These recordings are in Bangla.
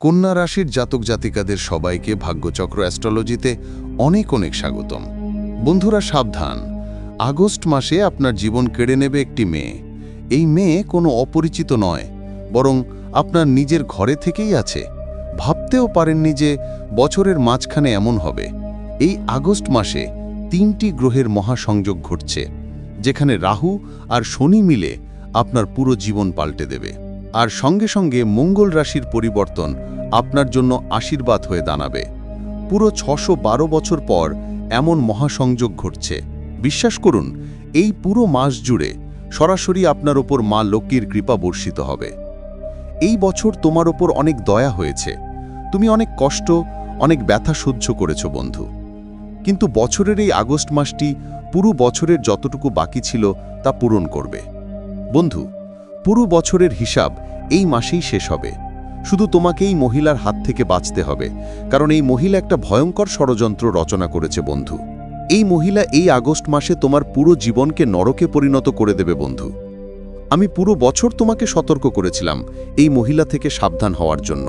কন্যা রাশির জাতক জাতিকাদের সবাইকে ভাগ্যচক্র অ্যাস্ট্রোলজিতে অনেক অনেক স্বাগতম। বন্ধুরা, সাবধান। আগস্ট মাসে আপনার জীবন কেড়ে নেবে একটি মেয়ে। এই মেয়ে কোনো অপরিচিত নয়, বরং আপনার নিজের ঘরে থেকেই আছে। ভাবতেও পারেননি যে বছরের মাঝখানে এমন হবে। এই আগস্ট মাসে তিনটি গ্রহের মহাসংযোগ ঘটছে, যেখানে রাহু আর শনি মিলে আপনার পুরো জীবন পাল্টে দেবে। আর সঙ্গে সঙ্গে মঙ্গল রাশির পরিবর্তন আপনার জন্য আশীর্বাদ হয়ে দাঁড়াবে। পুরো ছশো বছর পর এমন মহাসংযোগ ঘটছে। বিশ্বাস করুন, এই পুরো মাস জুড়ে সরাসরি আপনার ওপর মা লক্ষ্মীর কৃপা বর্ষিত হবে। এই বছর তোমার ওপর অনেক দয়া হয়েছে। তুমি অনেক কষ্ট, অনেক ব্যথা সহ্য করেছ বন্ধু। কিন্তু বছরের এই আগস্ট মাসটি পুরো বছরের যতটুকু বাকি ছিল তা পূরণ করবে। বন্ধু পুরো বছরের হিসাব এই মাসেই শেষ হবে। শুধু তোমাকে এই মহিলার হাত থেকে বাঁচতে হবে, কারণ এই মহিলা একটা ভয়ঙ্কর ষড়যন্ত্র রচনা করেছে, বন্ধু। এই মহিলা এই আগস্ট মাসে তোমার পুরো জীবনকে নরকে পরিণত করে দেবে, বন্ধু। আমি পুরো বছর তোমাকে সতর্ক করেছিলাম এই মহিলা থেকে সাবধান হওয়ার জন্য।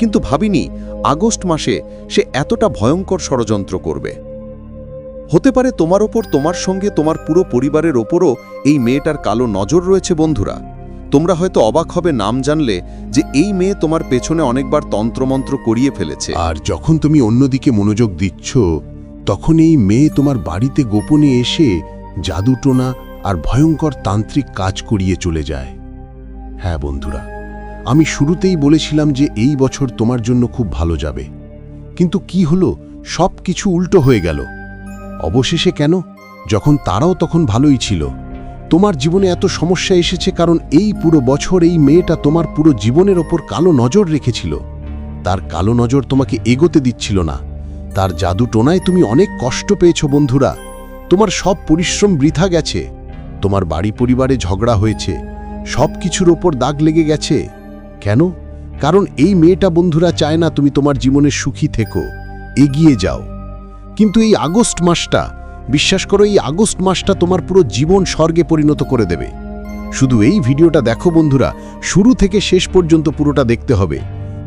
কিন্তু ভাবিনি, আগস্ট মাসে সে এতটা ভয়ঙ্কর ষড়যন্ত্র করবে। হতে পারে তোমার ওপর তোমার সঙ্গে তোমার পুরো পরিবারের ওপরও এই মেয়েটার কালো নজর রয়েছে, বন্ধুরা। তোমরা হয়তো অবাক হবে নাম জানলে যে এই মেয়ে তোমার পেছনে অনেকবার তন্ত্রমন্ত্র করিয়ে ফেলেছে। আর যখন তুমি অন্যদিকে মনোযোগ দিচ্ছ, তখন এই মেয়ে তোমার বাড়িতে গোপনে এসে জাদুটোনা আর ভয়ঙ্কর তান্ত্রিক কাজ করিয়ে চলে যায়। হ্যাঁ বন্ধুরা, আমি শুরুতেই বলেছিলাম যে এই বছর তোমার জন্য খুব ভালো যাবে। কিন্তু কি হলো? সব কিছু উল্টো হয়ে গেল। অবশেষে কেন? যখন তারাও তখন ভালোই ছিল। তোমার জীবনে এত সমস্যা এসেছে কারণ এই পুরো বছর এই মেয়েটা তোমার পুরো জীবনের ওপর কালো নজর রেখেছিল। তার কালো নজর তোমাকে এগোতে দিচ্ছিল না। তার জাদু টোনায় তুমি অনেক কষ্ট পেয়েছ বন্ধুরা। তোমার সব পরিশ্রম বৃথা গেছে। তোমার বাড়ি পরিবারে ঝগড়া হয়েছে। সব কিছুর ওপর দাগ লেগে গেছে। কেন? কারণ এই মেয়েটা বন্ধুরা চায় না তুমি তোমার জীবনে সুখী থেকো। এগিয়ে যাও। কিন্তু এই আগস্ট মাসটা বিশ্বাস করো, এই আগস্ট মাসটা তোমার পুরো জীবন স্বর্গে পরিণত করে দেবে। শুধু এই ভিডিওটা দেখো বন্ধুরা, শুরু থেকে শেষ পর্যন্ত পুরোটা দেখতে হবে।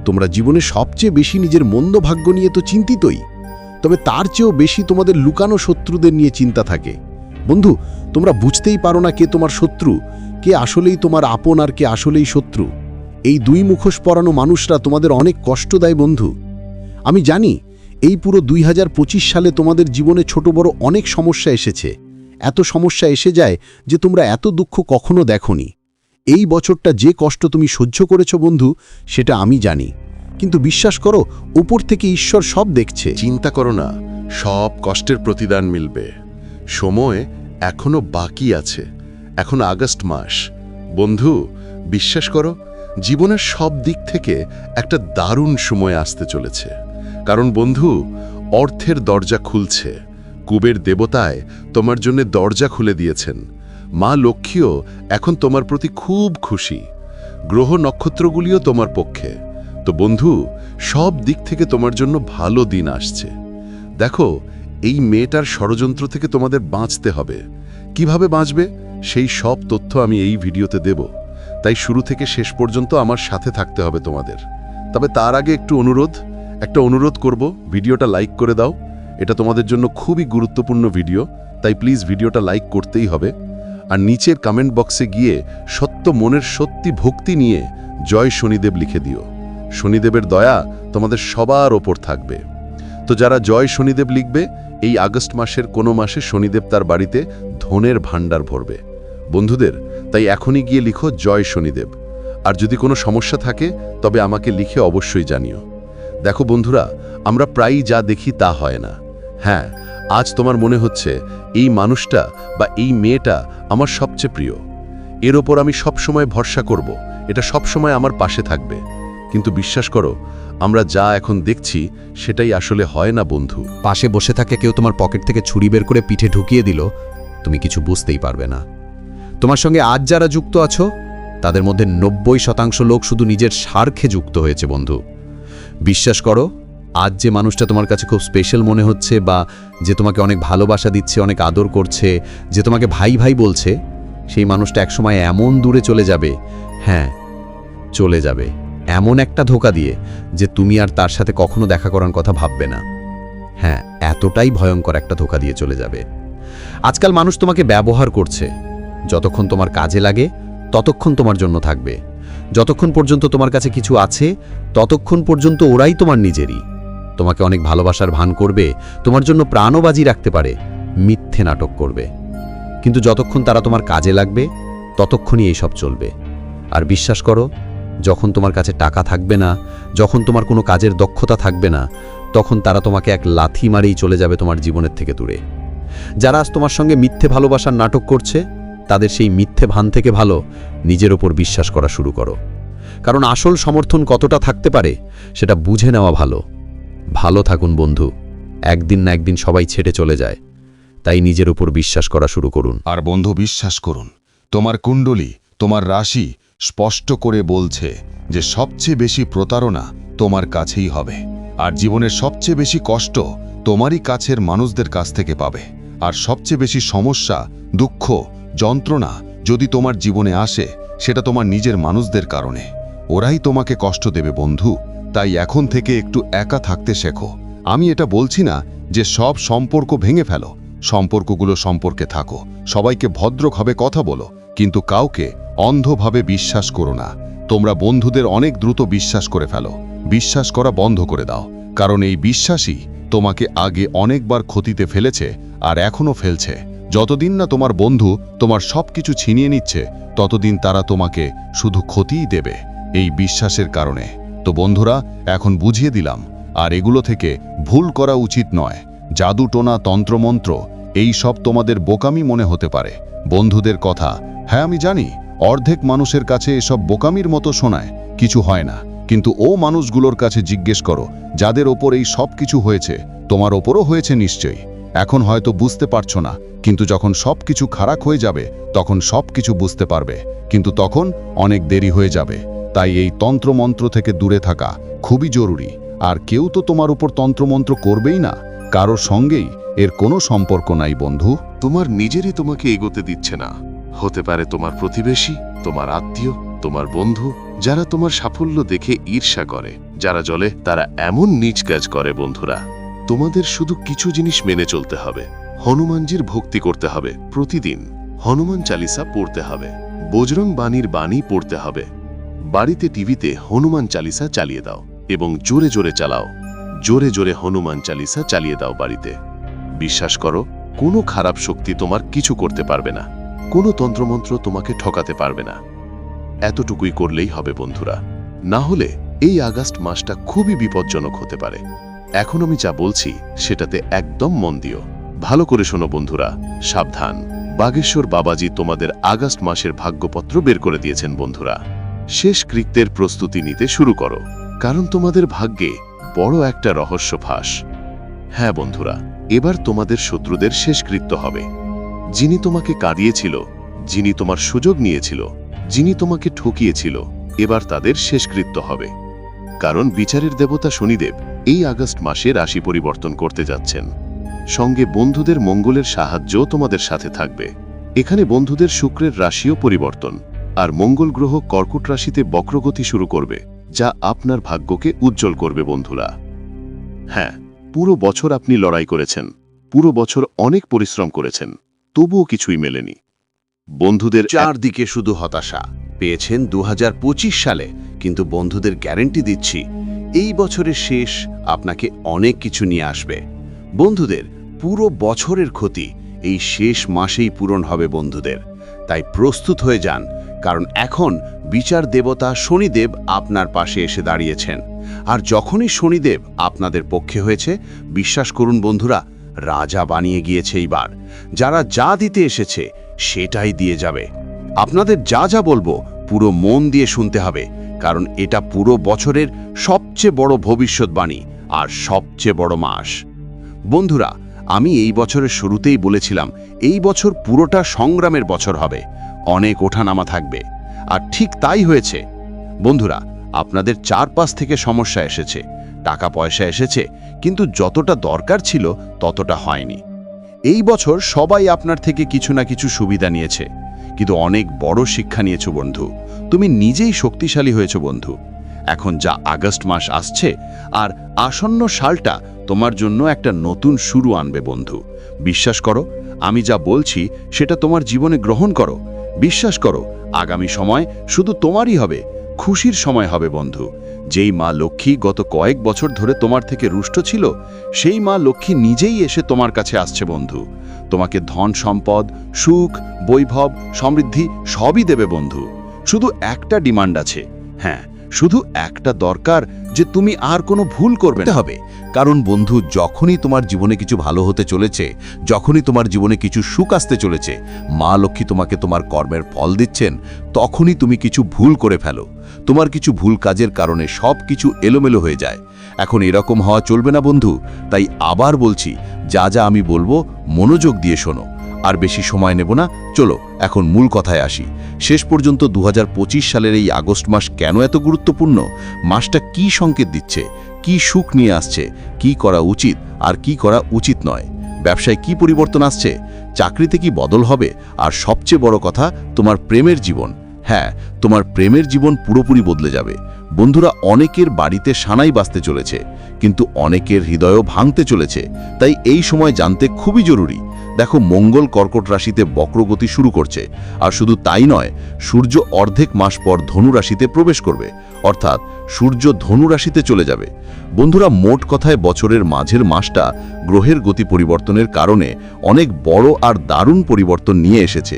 তোমরা জীবনে সবচেয়ে বেশি নিজের মন্দ ভাগ্য নিয়ে তো চিন্তিতই, তবে তার চেয়েও বেশি তোমাদের লুকানো শত্রুদের নিয়ে চিন্তা থাকে। বন্ধু, তোমরা বুঝতেই পারো না কে তোমার শত্রু, কে আসলেই তোমার আপন আর কে আসলেই শত্রু। এই দুই মুখোশ পরানো মানুষরা তোমাদের অনেক কষ্ট দেয় বন্ধু। আমি জানি এই পুরো দুই হাজার পঁচিশ সালে তোমাদের জীবনে ছোট বড় অনেক সমস্যা এসেছে। এত সমস্যা এসে যায় যে তোমরা এত দুঃখ কখনো দেখনি। এই বছরটা যে কষ্ট তুমি সহ্য করেছ বন্ধু, সেটা আমি জানি। কিন্তু বিশ্বাস করো উপর থেকে ঈশ্বর সব দেখছে। চিন্তা করো না, সব কষ্টের প্রতিদান মিলবে। সময় এখনও বাকি আছে। এখন আগস্ট মাস। বন্ধু, বিশ্বাস করো, জীবনের সব দিক থেকে একটা দারুণ সময় আসতে চলেছে। কারণ বন্ধু, অর্থের দরজা খুলছে। কুবের দেবতায় তোমার জন্য দরজা খুলে দিয়েছেন। মা লক্ষ্মীও এখন তোমার প্রতি খুব খুশি। গ্রহ নক্ষত্রগুলিও তোমার পক্ষে। তো বন্ধু, সব দিক থেকে তোমার জন্য ভালো দিন আসছে। দেখো, এই মেয়েটার ষড়যন্ত্র থেকে তোমাদের বাঁচতে হবে। কীভাবে বাঁচবে? সেই সব তথ্য আমি এই ভিডিওতে দেব। তাই শুরু থেকে শেষ পর্যন্ত আমার সাথে থাকতে হবে তোমাদের। তবে তার আগে একটু অনুরোধ একটা অনুরোধ করব, ভিডিওটা লাইক করে দাও। এটা তোমাদের জন্য খুবই গুরুত্বপূর্ণ ভিডিও, তাই প্লিজ ভিডিওটা লাইক করতেই হবে। আর নিচের কমেন্ট বক্সে গিয়ে সত্য মনের সত্যি ভক্তি নিয়ে জয় শনিদেব লিখে দিও। শনিদেবের দয়া তোমাদের সবার ওপর থাকবে। তো যারা জয় শনিদেব লিখবে, এই আগস্ট মাসের কোনো মাসে শনিদেব তার বাড়িতে ধনের ভাণ্ডার ভরবে। বন্ধুদের, তাই এখনই গিয়ে লিখো জয় শনিদেব। আর যদি কোনো সমস্যা থাকে, তবে আমাকে লিখে অবশ্যই জানিও। দেখো বন্ধুরা, আমরা প্রায়ই যা দেখি তা হয় না। হ্যাঁ আজ তোমার মনে হচ্ছে এই মানুষটা বা এই মেয়েটা আমার সবচেয়ে প্রিয়। এর ওপর আমি সবসময় ভরসা করব, এটা সবসময় আমার পাশে থাকবে। কিন্তু বিশ্বাস করো, আমরা যা এখন দেখছি সেটাই আসলে হয় না, বন্ধু। পাশে বসে থাকে কেউ তোমার পকেট থেকে ছুরি বের করে পিঠে ঢুকিয়ে দিল, তুমি কিছু বুঝতেই পারবে না। তোমার সঙ্গে আজ যারা যুক্ত আছো, তাদের মধ্যে নব্বই শতাংশ লোক শুধু নিজের স্বার্থে যুক্ত হয়েছে, বন্ধু। বিশ্বাস করো, আজ যে মানুষটা তোমার কাছে খুব স্পেশাল মনে হচ্ছে বা যে তোমাকে অনেক ভালোবাসা দিচ্ছে, অনেক আদর করছে, যে তোমাকে ভাই ভাই বলছে, সেই মানুষটা একসময় এমন দূরে চলে যাবে হ্যাঁ চলে যাবে। এমন একটা ধোকা দিয়ে যে তুমি আর তার সাথে কখনো দেখা করার কথা ভাববে না। হ্যাঁ এতটাই ভয়ঙ্কর একটা ধোকা দিয়ে চলে যাবে। আজকাল মানুষ তোমাকে ব্যবহার করছে। যতক্ষণ তোমার কাজে লাগে, ততক্ষণ তোমার জন্য থাকবে। যতক্ষণ পর্যন্ত তোমার কাছে কিছু আছে, ততক্ষণ পর্যন্ত ওরাই তোমার নিজেরই। তোমাকে অনেক ভালোবাসার ভান করবে, তোমার জন্য প্রাণও বাজি রাখতে পারে, মিথ্যে নাটক করবে। কিন্তু যতক্ষণ তারা তোমার কাজে লাগবে, ততক্ষণই এইসব চলবে। আর বিশ্বাস করো, যখন তোমার কাছে টাকা থাকবে না, যখন তোমার কোনো কাজের দক্ষতা থাকবে না, তখন তারা তোমাকে এক লাথি মারেই চলে যাবে তোমার জীবনের থেকে দূরে। যারা আজ তোমার সঙ্গে মিথ্যে ভালোবাসার নাটক করছে তাদের সেই মিথ্যে ভান থেকে ভালো নিজের ওপর বিশ্বাস করা শুরু করো। কারণ আসল সমর্থন কতটা থাকতে পারে সেটা বুঝে নেওয়া ভালো। ভালো থাকুন বন্ধু, একদিন না একদিন সবাই ছেড়ে চলে যায়। তাই নিজের উপর বিশ্বাস করা শুরু করুন। আর বন্ধু বিশ্বাস করুন, তোমার কুণ্ডলী, তোমার রাশি স্পষ্ট করে বলছে যে সবচেয়ে বেশি প্রতারণা তোমার কাছেই হবে। আর জীবনের সবচেয়ে বেশি কষ্ট তোমারই কাছের মানুষদের কাছ থেকে পাবে। আর সবচেয়ে বেশি সমস্যা, দুঃখ যন্ত্রণা যদি তোমার জীবনে আসে, সেটা তোমার নিজের মানুষদের কারণে। ওরাই তোমাকে কষ্ট দেবে, বন্ধু। তাই এখন থেকে একটু একা থাকতে শেখো। আমি এটা বলছি না যে সব সম্পর্ক ভেঙে ফেলো। সম্পর্কগুলো সম্পর্কে থাকো। সবাইকে ভদ্রভাবে কথা বলো। কিন্তু কাউকে অন্ধভাবে বিশ্বাস করো না। তোমরা বন্ধুদের অনেক দ্রুত বিশ্বাস করে ফেলো। বিশ্বাস করা বন্ধ করে দাও। কারণ এই বিশ্বাসই তোমাকে আগে অনেকবার ক্ষতিতে ফেলেছে আর এখনও ফেলছে। যতদিন না তোমার বন্ধু তোমার সব কিছু ছিনিয়ে নিচ্ছে, ততদিন তারা তোমাকে শুধু ক্ষতিই দেবে। এই বিশ্বাসের কারণে। তো বন্ধুরা, এখন বুঝিয়ে দিলাম, আর এগুলো থেকে ভুল করা উচিত নয়। জাদুটোনা তন্ত্রমন্ত্র, এই সব তোমাদের বোকামি মনে হতে পারে। বন্ধুদের কথা হ্যাঁ আমি জানি, অর্ধেক মানুষের কাছে এসব বোকামির মতো শোনায়, কিছু হয় না। কিন্তু ও মানুষগুলোর কাছে জিজ্ঞেস করো, যাদের ওপর এই সব কিছু হয়েছে, তোমার ওপরও হয়েছে নিশ্চয়ই। এখন হয়তো বুঝতে পারছ না, কিন্তু যখন সব কিছু খারাপ হয়ে যাবে, তখন সব কিছু বুঝতে পারবে। কিন্তু তখন অনেক দেরি হয়ে যাবে। তাই এই তন্ত্রমন্ত্র থেকে দূরে থাকা খুবই জরুরি। আর কেউ তো তোমার উপর তন্ত্রমন্ত্র করবেই না। কারোর সঙ্গেই এর কোনো সম্পর্ক নাই, বন্ধু। তোমার নিজেরই তোমাকে এগোতে দিচ্ছে না। হতে পারে তোমার প্রতিবেশী, তোমার আত্মীয়, তোমার বন্ধু, যারা তোমার সাফল্য দেখে ঈর্ষা করে। যারা জলে, তারা এমন নিজ কাজ করে, বন্ধুরা। তোমাদের শুধু কিছু জিনিস মেনে চলতে হবে। হনুমানজির ভক্তি করতে হবে প্রতিদিন। হনুমান চালিসা পড়তে হবে। বজরং বাণীর বাণী পড়তে হবে। বাড়িতে টিভিতে হনুমান চালিসা চালিয়ে দাও এবং জোরে জোরে চালাও। জোরে জোরে হনুমান চালিসা চালিয়ে দাও বাড়িতে। বিশ্বাস করো, কোনো খারাপ শক্তি তোমার কিছু করতে পারবে না। কোনো তন্ত্রমন্ত্র তোমাকে ঠকাতে পারবে না। এতটুকুই করলেই হবে বন্ধুরা। না হলে এই আগস্ট মাসটা খুবই বিপজ্জনক হতে পারে। এখন আমি যা বলছি সেটাতে একদম মন দিও। ভালো করে শোনো বন্ধুরা, সাবধান। বাগেশ্বর বাবাজি তোমাদের আগস্ট মাসের ভাগ্যপত্র বের করে দিয়েছেন বন্ধুরা। শেষ কৃত্যের প্রস্তুতি নিতে শুরু করো, কারণ তোমাদের ভাগ্যে বড় একটা রহস্য ফাঁস। হ্যাঁ বন্ধুরা, এবার তোমাদের শত্রুদের শেষকৃত্য হবে। যিনি তোমাকে কাঁদিয়েছিল, যিনি তোমার সুযোগ নিয়েছিল, যিনি তোমাকে ঠকিয়েছিল, এবার তাদের শেষকৃত্য হবে। কারণ বিচারের দেবতা শনিদেব এই আগস্ট মাসে রাশি পরিবর্তন করতে যাচ্ছেন। সঙ্গে বন্ধুদের মঙ্গলের সাহায্যও তোমাদের সাথে থাকবে। এখানে বন্ধুদের শুক্রের রাশিও পরিবর্তন, আর মঙ্গল গ্রহ কর্কট রাশিতে বক্রগতি শুরু করবে, যা আপনার ভাগ্যকে উজ্জ্বল করবে বন্ধুরা। হ্যাঁ পুরো বছর আপনি লড়াই করেছেন, পুরো বছর অনেক পরিশ্রম করেছেন, তবুও কিছুই মেলেনি। বন্ধুদের চারদিকে শুধু হতাশা, পেয়েছেন দু হাজার পঁচিশ সালে কিন্তু বন্ধুদের গ্যারেন্টি দিচ্ছি, এই বছরের শেষ আপনাকে অনেক কিছু নিয়ে আসবে। বন্ধুদের, পুরো বছরের ক্ষতি এই শেষ মাসেই পূরণ হবে বন্ধুদের। তাই প্রস্তুত হয়ে যান, কারণ এখন বিচার দেবতা শনিদেব আপনার পাশে এসে দাঁড়িয়েছেন। আর যখনই শনিদেব আপনাদের পক্ষে হয়েছে, বিশ্বাস করুন বন্ধুরা, রাজা বানিয়ে গিয়েছে এইবার। যারা যা দিতে এসেছে, সেটাই দিয়ে যাবে। আপনাদের যা যা বলব, পুরো মন দিয়ে শুনতে হবে। কারণ এটা পুরো বছরের সবচেয়ে বড় ভবিষ্যৎবাণী আর সবচেয়ে বড় মাস। বন্ধুরা, আমি এই বছরের শুরুতেই বলেছিলাম, এই বছর পুরোটা সংগ্রামের বছর হবে। অনেক ওঠানামা থাকবে। আর ঠিক তাই হয়েছে। বন্ধুরা, আপনাদের চারপাশ থেকে সমস্যা এসেছে। টাকা পয়সা এসেছে, কিন্তু যতটা দরকার ছিল ততটা হয়নি। এই বছর সবাই আপনার থেকে কিছু না কিছু সুবিধা নিয়েছে। কিন্তু অনেক বড় শিক্ষা নিয়েছো বন্ধু। তুমি নিজেই শক্তিশালী হয়েছো, বন্ধু। এখন যা আগস্ট মাস আসছে, আর আসন্ন সালটা তোমার জন্য একটা নতুন শুরু আনবে, বন্ধু। বিশ্বাস করো, আমি যা বলছি সেটা তোমার জীবনে গ্রহণ করো। বিশ্বাস করো, আগামী সময় শুধু তোমারই হবে, খুশির সময় হবে, বন্ধু। যেই মা লক্ষ্মী গত কয়েক বছর ধরে তোমার থেকে রুষ্ট ছিল, সেই মা লক্ষ্মী নিজেই এসে তোমার কাছে আসছে, বন্ধু। তোমাকে ধন সম্পদ, সুখ, বৈভব, সমৃদ্ধি সবই দেবে, বন্ধু। শুধু একটা ডিমান্ড আছে। হ্যাঁ শুধু একটা দরকার যে তুমি আর কোনো ভুল করবে না। হবে। কারণ বন্ধু, যখনই তোমার জীবনে কিছু ভালো হতে চলেছে, যখনই তোমার জীবনে কিছু সুখ আসতে চলেছে, মা লক্ষ্মী তোমাকে তোমার কর্মের ফল দিচ্ছেন, তখনই তুমি কিছু ভুল করে ফেলো। তোমার কিছু ভুল কাজের কারণে সব কিছু এলোমেলো হয়ে যায়। এখন এরকম হওয়া চলবে না বন্ধু। তাই আবার বলছি, যা যা আমি বলব, মনোযোগ দিয়ে শোনো। আর বেশি সময় নেব না। চলো, এখন মূল কথায় আসি। শেষ পর্যন্ত দু হাজার পঁচিশ সালের এই আগস্ট মাস কেন এত গুরুত্বপূর্ণ? মাসটা কি সংকেত দিচ্ছে? কি সুখ নিয়ে আসছে? কি করা উচিত? আর কি করা উচিত নয়? ব্যবসায় কি পরিবর্তন আসছে? চাকরিতে কি বদল হবে? আর সবচেয়ে বড় কথা, তোমার প্রেমের জীবন। হ্যাঁ তোমার প্রেমের জীবন পুরোপুরি বদলে যাবে। বন্ধুরা, অনেকের বাড়িতে সানাই বাঁচতে চলেছে, কিন্তু অনেকের হৃদয়ও ভাঙতে চলেছে। তাই এই সময় জানতে খুবই জরুরি। দেখো মঙ্গল কর্কট রাশিতে বক্রগতি শুরু করছে, আর শুধু তাই নয়, সূর্য অর্ধেক মাস পর ধনু রাশিতে প্রবেশ করবে, অর্থাৎ সূর্য ধনু রাশিতে চলে যাবে। বন্ধুরা, মোট কথায় বছরের মাঝের মাসটা গ্রহের গতি পরিবর্তনের কারণে অনেক বড় আর দারুণ পরিবর্তন নিয়ে এসেছে।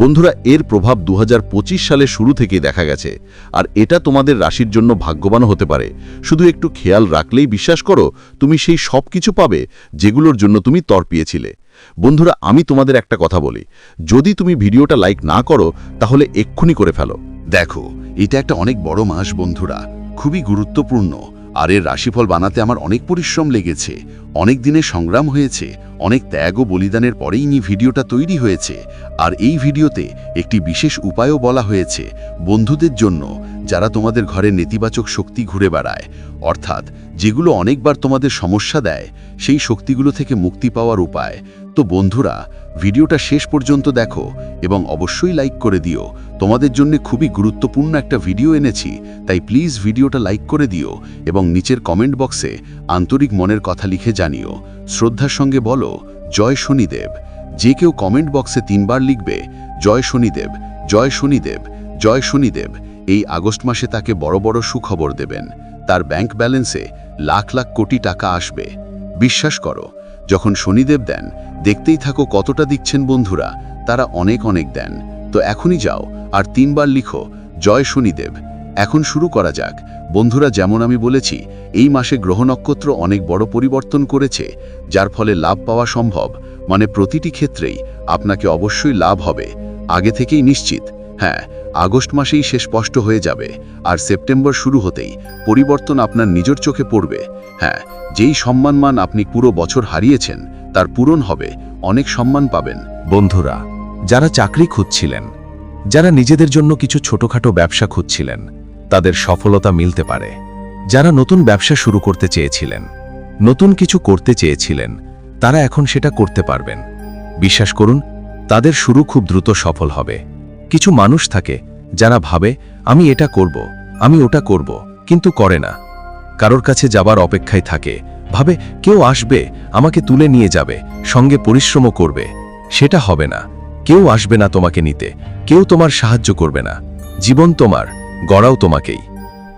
বন্ধুরা, এর প্রভাব দুহাজার পঁচিশ সালে শুরু থেকেই দেখা গেছে, আর এটা তোমাদের রাশির জন্য ভাগ্যবান হতে পারে। শুধু একটু খেয়াল রাখলেই বিশ্বাস করো, তুমি সেই সব কিছু পাবে যেগুলোর জন্য তুমি তরপিয়েছিলে বন্ধুরা, আমি তোমাদের একটা কথা বলি। যদি তুমি ভিডিওটা লাইক না করো, তাহলে এক্ষুনি করে ফেলো। দেখো, এটা একটা অনেক বড় মাস বন্ধুরা। খুবই গুরুত্বপূর্ণ। আর এর রাশিফল বানাতে আমার অনেক পরিশ্রম লেগেছে। অনেক দিনের সংগ্রাম হয়েছে, অনেক ত্যাগ ও বলিদানের পরেই নি ভিডিওটা তৈরি হয়েছে। আর এই ভিডিওতে একটি বিশেষ উপায়ও বলা হয়েছে বন্ধুদের জন্য যারা তোমাদের ঘরে নেতিবাচক শক্তি ঘুরে বেড়ায়। অর্থাৎ যেগুলো অনেকবার তোমাদের সমস্যা দেয়, সেই শক্তিগুলো থেকে মুক্তি পাওয়ার উপায়। তো বন্ধুরা, ভিডিওটা শেষ পর্যন্ত দেখো এবং অবশ্যই লাইক করে দিও। তোমাদের জন্য খুবই গুরুত্বপূর্ণ একটা ভিডিও এনেছি, তাই প্লিজ ভিডিওটা লাইক করে দিও এবং নিচের কমেন্ট বক্সে আন্তরিক মনের কথা লিখে জানিও। শ্রদ্ধার সঙ্গে বলো, জয় শনিদেব। যে কেউ কমেন্ট বক্সে তিনবার লিখবে, জয় শনিদেব জয় শনিদেব জয় শনিদেব। এই আগস্ট মাসে তাকে বড় বড় সুখবর দেবেন। তার ব্যাংক ব্যালেন্সে লাখ লাখ কোটি টাকা আসবে। বিশ্বাস করো, যখন শনিদেব দেন, দেখতেই থাকো কতটা দিচ্ছেন বন্ধুরা। তারা অনেক অনেক দেন। তো এখনই যাও, আর তিনবার লিখো, জয় শনিদেব। এখন শুরু করা যাক। বন্ধুরা, যেমন আমি বলেছি, এই মাসে গ্রহ নক্ষত্র অনেক বড় পরিবর্তন করেছে, যার ফলে লাভ পাওয়া সম্ভব। মানে প্রতিটি ক্ষেত্রেই আপনাকে অবশ্যই লাভ হবে। আগে থেকেই নিশ্চিত। হ্যাঁ আগস্ট মাসেই সে স্পষ্ট হয়ে যাবে। আর সেপ্টেম্বর শুরু হতেই পরিবর্তন আপনার নিজের চোখে পড়বে। হ্যাঁ যেই সম্মানমান আপনি পুরো বছর হারিয়েছেন, তার পূরণ হবে। অনেক সম্মান পাবেন। বন্ধুরা, যারা চাকরি খুঁজছিলেন, যারা নিজেদের জন্য কিছু ছোটখাটো ব্যবসা খুঁজছিলেন তাদের সফলতা মিলতে পারে। যারা নতুন ব্যবসা শুরু করতে চেয়েছিলেন, নতুন কিছু করতে চেয়েছিলেন, তারা এখন সেটা করতে পারবেন। বিশ্বাস করুন, তাদের শুরু খুব দ্রুত সফল হবে। কিছু মানুষ থাকে, যারা ভাবে, আমি এটা করব, আমি ওটা করব কিন্তু করে না। কারোর কাছে যাবার অপেক্ষায় থাকে, ভাবে, কেউ আসবে, আমাকে তুলে নিয়ে যাবে, সঙ্গে পরিশ্রমও করবে সেটা হবে না। কেউ আসবে না তোমাকে নিতে, কেউ তোমার সাহায্য করবে না, জীবন তোমার গড়াও তোমাকেই।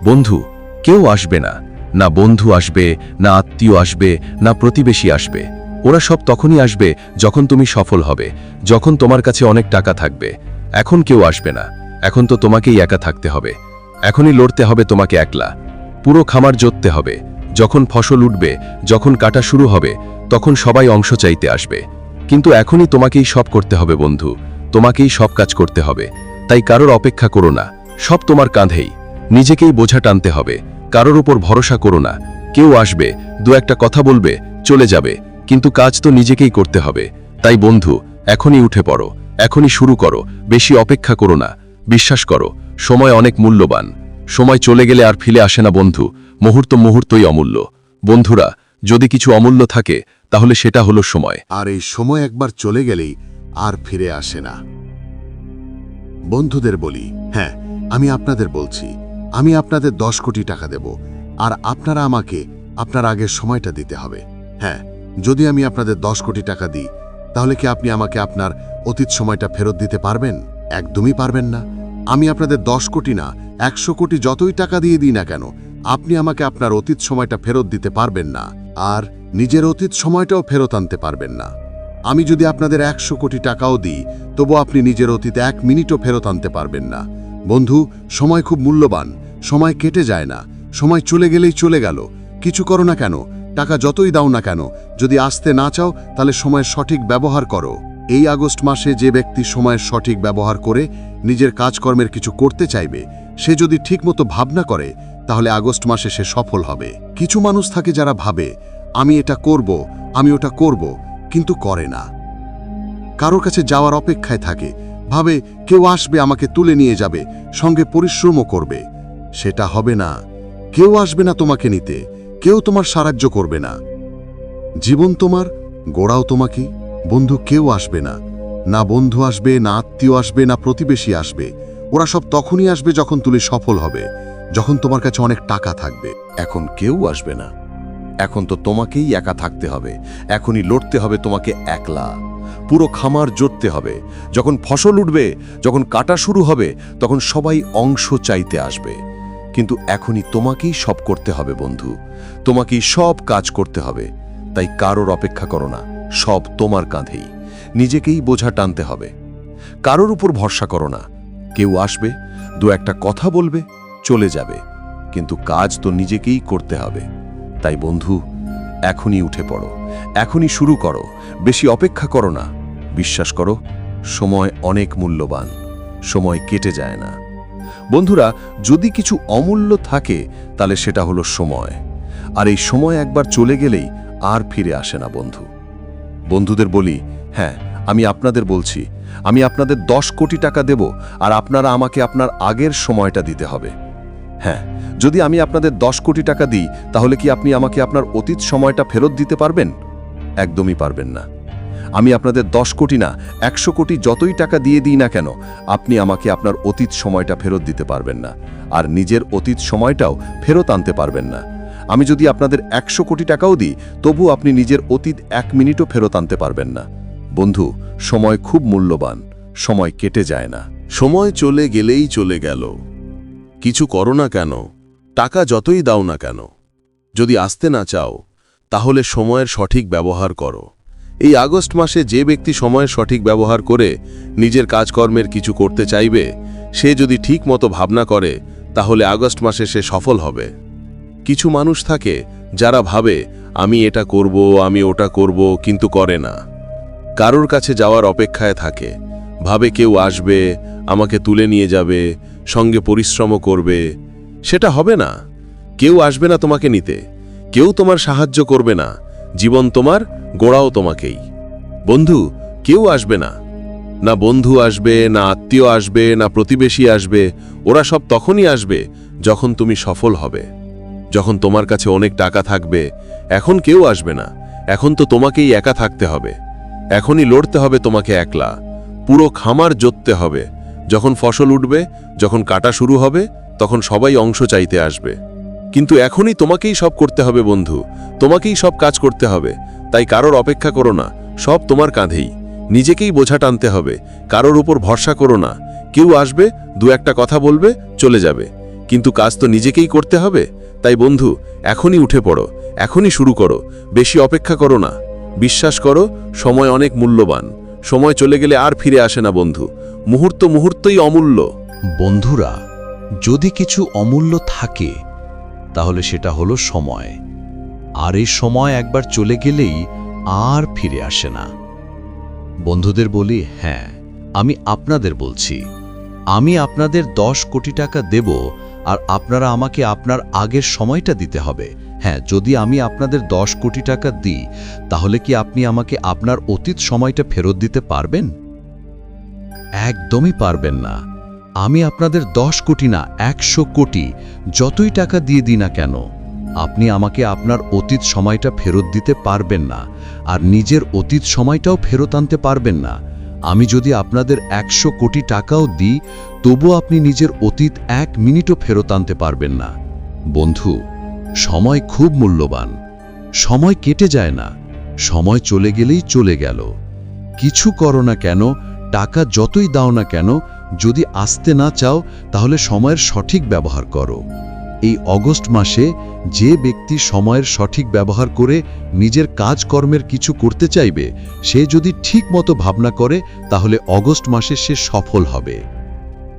বন্ধু, কেউ আসবে না। না বন্ধু আসবে, না আত্মীয় আসবে, না প্রতিবেশী আসবে। ওরা সব তখনই আসবে যখন তুমি সফল হবে, যখন তোমার কাছে অনেক টাকা থাকবে। এখন কেউ আসবে না। এখন তো তোমাকেই একা থাকতে হবে। এখনই লড়তে হবে তোমাকে একলা। পুরো খামার জোততে হবে। যখন ফসল উঠবে, যখন কাটা শুরু হবে, তখন সবাই অংশ চাইতে আসবে। কিন্তু এখনই তোমাকেই সব করতে হবে বন্ধু। তোমাকেই সব কাজ করতে হবে। তাই কারোর অপেক্ষা করো না। সব তোমার কাঁধেই। নিজেকেই বোঝা টানতে হবে। কারোর উপর ভরসা করো না। কেউ আসবে, দু একটা কথা বলবে, চলে যাবে। কিন্তু কাজ তো নিজেকেই করতে হবে। তাই বন্ধু, এখনই উঠে পড়ো। এখনই শুরু করো। বেশি অপেক্ষা করো না। বিশ্বাস করো, সময় অনেক মূল্যবান। সময় চলে গেলে আর ফিরে আসে না বন্ধু। মুহূর্ত মুহূর্তই অমূল্য। বন্ধুরা, যদি কিছু অমূল্য থাকে, তাহলে সেটা হলো সময়। আর এই সময় একবার চলে গেলেই আর ফিরে আসে না। বন্ধুদের বলি হ্যাঁ আমি আপনাদের বলছি, আমি আপনাদের দশ কোটি টাকা দেব, আর আপনারা আমাকে আপনার আগের সময়টা দিতে হবে। হ্যাঁ যদি আমি আপনাদের দশ কোটি টাকা দিই, তাহলে কি আপনি আমাকে আপনার অতীত সময়টা ফেরত দিতে পারবেন? একদমই পারবেন না। আমি আপনাদের দশ কোটি না, একশো কোটি যতই টাকা দিয়ে দিই না কেন, আপনি আমাকে আপনার অতীত সময়টা ফেরত দিতে পারবেন না, আর নিজের অতীত সময়টাও ফেরত আনতে পারবেন না। আমি যদি আপনাদের একশো কোটি টাকাও দিই, তবু আপনি নিজের অতীত এক মিনিটও ফেরত আনতে পারবেন না। বন্ধু, সময় খুব মূল্যবান, সময় কেটে যায় না, সময় চলে গেলেই চলে গেল, কিছু করো না কেন, টাকা যতই দাও না কেন, যদি আসতে না চাও, তাহলে সময়ের সঠিক ব্যবহার করো। এই আগস্ট মাসে যে ব্যক্তি সময়ের সঠিক ব্যবহার করে, নিজের কাজকর্মের কিছু করতে চাইবে, সে যদি ঠিকমতো ভাবনা করে, তাহলে আগস্ট মাসে সে সফল হবে। কিছু মানুষ থাকে যারা ভাবে, আমি এটা করব, আমি ওটা করব, কিন্তু করে না। কারোর কাছে যাওয়ার অপেক্ষায় থাকে ভাবে কেউ আসবে আমাকে তুলে নিয়ে যাবে, সঙ্গে পরিশ্রমও করবে। সেটা হবে না। কেউ আসবে না তোমাকে নিতে, কেউ তোমার সাহায্য করবে না। জীবন তোমার, গোড়াও তোমাকে, বন্ধু কেউ আসবে না। না বন্ধু আসবে, না আত্মীয় আসবে, না প্রতিবেশী আসবে। ওরা সব তখনই আসবে যখন তুমি সফল হবে, যখন তোমার কাছে অনেক টাকা থাকবে। এখন কেউ আসবে না। এখন তো তোমাকেই একা থাকতে হবে। এখনই লড়তে হবে তোমাকে একলা। পুরো খামার জোটতে হবে। যখন ফসল উঠবে, যখন কাটা শুরু হবে, তখন সবাই অংশ চাইতে আসবে। কিন্তু এখনই তোমাকেই সব করতে হবে, বন্ধু। তোমাকেই সব কাজ করতে হবে। তাই কারোর অপেক্ষা করো না, সব তোমার কাঁধেই। নিজেকেই বোঝা টানতে হবে। কারোর উপর ভরসা করো না। কেউ আসবে, দু একটা কথা বলবে, চলে যাবে। কিন্তু কাজ তো নিজেকেই করতে হবে। তাই বন্ধু, এখনই উঠে পড়ো। এখনই শুরু করো। বেশি অপেক্ষা করো না। বিশ্বাস করো, সময় অনেক মূল্যবান, সময় কেটে যায় না। বন্ধুরা, যদি কিছু অমূল্য থাকে, তাহলে সেটা হলো সময়। আর এই সময় একবার চলে গেলেই আর ফিরে আসে না বন্ধু। বন্ধুদের বলি হ্যাঁ আমি আপনাদের বলছি, আমি আপনাদের দশ কোটি টাকা দেব, আর আপনারা আমাকে আপনার আগের সময়টা দিতে হবে। হ্যাঁ যদি আমি আপনাদের দশ কোটি টাকা দিই, তাহলে কি আপনি আমাকে আপনার অতীত সময়টা ফেরত দিতে পারবেন? একদমই পারবেন না। আমি আপনাদের দশ কোটি না, একশো কোটি যতই টাকা দিয়ে দিই না কেন, আপনি আমাকে আপনার অতীত সময়টা ফেরত দিতে পারবেন না। আর নিজের অতীত সময়টাও ফেরত আনতে পারবেন না। আমি যদি আপনাদের একশো কোটি টাকাও দিই তবু আপনি নিজের অতীত এক মিনিটও ফেরত আনতে পারবেন না। বন্ধু, সময় খুব মূল্যবান, সময় কেটে যায় না। সময় চলে গেলেই চলে গেল। কিছু করো না কেন, টাকা যতই দাও না কেন, যদি আসতে না চাও তাহলে সময়ের সঠিক ব্যবহার করো। এই আগস্ট মাসে যে ব্যক্তি সময়ের সঠিক ব্যবহার করে নিজের কাজকর্মের কিছু করতে চাইবে, সে যদি ঠিক মতো ভাবনা করে, তাহলে আগস্ট মাসে সে সফল হবে। কিছু মানুষ থাকে যারা ভাবে, আমি এটা করব, আমি ওটা করব, কিন্তু করে না। কারোর কাছে যাওয়ার অপেক্ষায় থাকে। ভাবে কেউ আসবে, আমাকে তুলে নিয়ে যাবে, সঙ্গে পরিশ্রমও করবে। সেটা হবে না। কেউ আসবে না তোমাকে নিতে। কেউ তোমার সাহায্য করবে না। জীবন তোমার, গোড়াও তোমাকেই। বন্ধু, কেউ আসবে না। না বন্ধু আসবে, না আত্মীয় আসবে, না প্রতিবেশী আসবে। ওরা সব তখনই আসবে যখন তুমি সফল হবে। যখন তোমার কাছে অনেক টাকা থাকবে, এখন কেউ আসবে না। এখন তো তোমাকেই একা থাকতে হবে। এখনই লড়তে হবে তোমাকে একলা। পুরো খামার জোততে হবে। যখন ফসল উঠবে, যখন কাটা শুরু হবে, তখন সবাই অংশ চাইতে আসবে। কিন্তু এখনই তোমাকেই সব করতে হবে, বন্ধু। তোমাকেই সব কাজ করতে হবে। তাই কারোর অপেক্ষা করো না, সব তোমার কাঁধেই। নিজেকেই বোঝা টানতে হবে, কারোর উপর ভরসা করো না। কেউ আসবে, দু একটা কথা বলবে, চলে যাবে। কিন্তু কাজ তো নিজেকেই করতে হবে? তাই বন্ধু, এখনই উঠে পড়ো, এখনই শুরু করো, বেশি অপেক্ষা করো না। বিশ্বাস করো, সময় অনেক মূল্যবান। সময় চলে গেলে আর ফিরে আসে না, বন্ধু। মুহূর্ত মুহূর্তই অমূল্য। বন্ধুরা, যদি কিছু অমূল্য থাকে তাহলে সেটা হলো সময়। আর এই সময় একবার চলে গেলেই আর ফিরে আসে না। বন্ধুদের বলি হ্যাঁ আমি আপনাদের বলছি। আমি আপনাদের দশ কোটি টাকা দেব আর আপনারা আমাকে আপনার আগের সময়টা দিতে হবে। হ্যাঁ যদি আমি আপনাদের দশ কোটি টাকা দিই, তাহলে কি আপনি আমাকে আপনার অতীত সময়টা ফেরত দিতে পারবেন? একদমই পারবেন না। আমি আপনাদের দশ কোটি না, একশো কোটি, যতই টাকা দিয়ে দিই না কেন, আপনি আমাকে আপনার অতীত সময়টা ফেরত দিতে পারবেন না, আর নিজের অতীত সময়টাও ফেরত আনতে পারবেন না। আমি যদি আপনাদের একশো কোটি টাকাও দিই, তবু আপনি নিজের অতীত এক মিনিটও ফেরত আনতে পারবেন না। বন্ধু, সময় খুব মূল্যবান। সময় কেটে যায় না। সময় চলে গেলেই চলে গেল। কিছু করো না কেন, টাকা যতই দাও না কেন যদি আসতে না চাও, তাহলে সময়ের সঠিক ব্যবহার করো। এই অগস্ট মাসে যে ব্যক্তি সময়ের সঠিক ব্যবহার করে নিজের কাজকর্মের কিছু করতে চাইবে, সে যদি ঠিক মতো ভাবনা করে, তাহলে অগস্ট মাসে সে সফল হবে।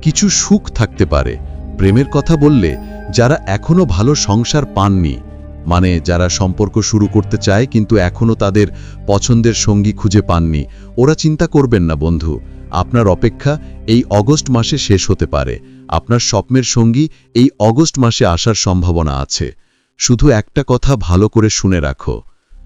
কিছু সুখ থাকতে পারে। প্রেমের কথা বললে, যারা এখনও ভালো সংসার পাননি মানে যারা সম্পর্ক শুরু করতে চায়, কিন্তু এখনও তাদের পছন্দের সঙ্গী খুঁজে পাননি, ওরা চিন্তা করবেন না বন্ধু। আপনার অপেক্ষা এই অগস্ট মাসে শেষ হতে পারে। আপনার স্বপ্নের সঙ্গী এই অগস্ট মাসে আসার সম্ভাবনা আছে। শুধু একটা কথা ভালো করে শুনে রাখো।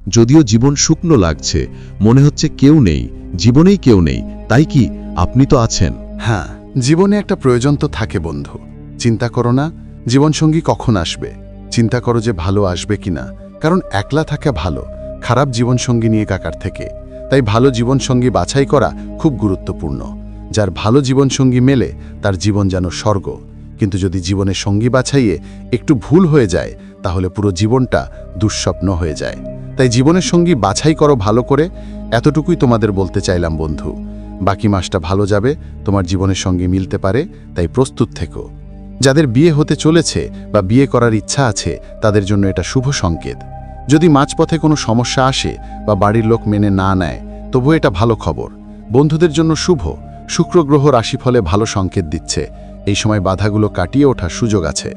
যদিও জীবন শুকনো লাগছে, মনে হচ্ছে কেউ নেই, জীবনেই কেউ নেই, তাই কি? আপনি তো আছেন। হ্যাঁ জীবনে একটা প্রয়োজন তো থাকে বন্ধু। চিন্তা করো না, জীবনসঙ্গী কখন আসবে? চিন্তা করো যে ভালো আসবে কিনা। কারণ একলা থাকা ভালো, খারাপ জীবনসঙ্গী নিয়ে কাকার থেকে। তাই ভালো জীবনসঙ্গী বাছাই করা খুব গুরুত্বপূর্ণ। যার ভালো জীবনসঙ্গী মেলে, তার জীবন যেন স্বর্গ। কিন্তু যদি জীবনের সঙ্গী বাছাইয়ে একটু ভুল হয়ে যায়, তাহলে পুরো জীবনটা দুঃস্বপ্ন হয়ে যায়। তাই জীবনের সঙ্গী বাছাই করো ভালো করে, এতটুকুই তোমাদের বলতে চাইলাম বন্ধু। বাকি মাসটা ভালো যাবে, তোমার জীবনের সঙ্গে মিলতে পারে, তাই প্রস্তুত থেকো। যাদের বিয়ে হতে চলেছে বা বিয়ে করার ইচ্ছা আছে, তাদের জন্য এটা শুভ সংকেত। যদি মাঝপথে কোনো সমস্যা আসে বা বাড়ির লোক মেনে না নেয় তবু এটা ভালো খবর। বন্ধুদের জন্য শুভ। শুক্র গ্রহ রাশিফলে ভালো সংকেত দিচ্ছে। এই সময় বাধাগুলো কাটিয়ে ওঠার সুযোগ আছে।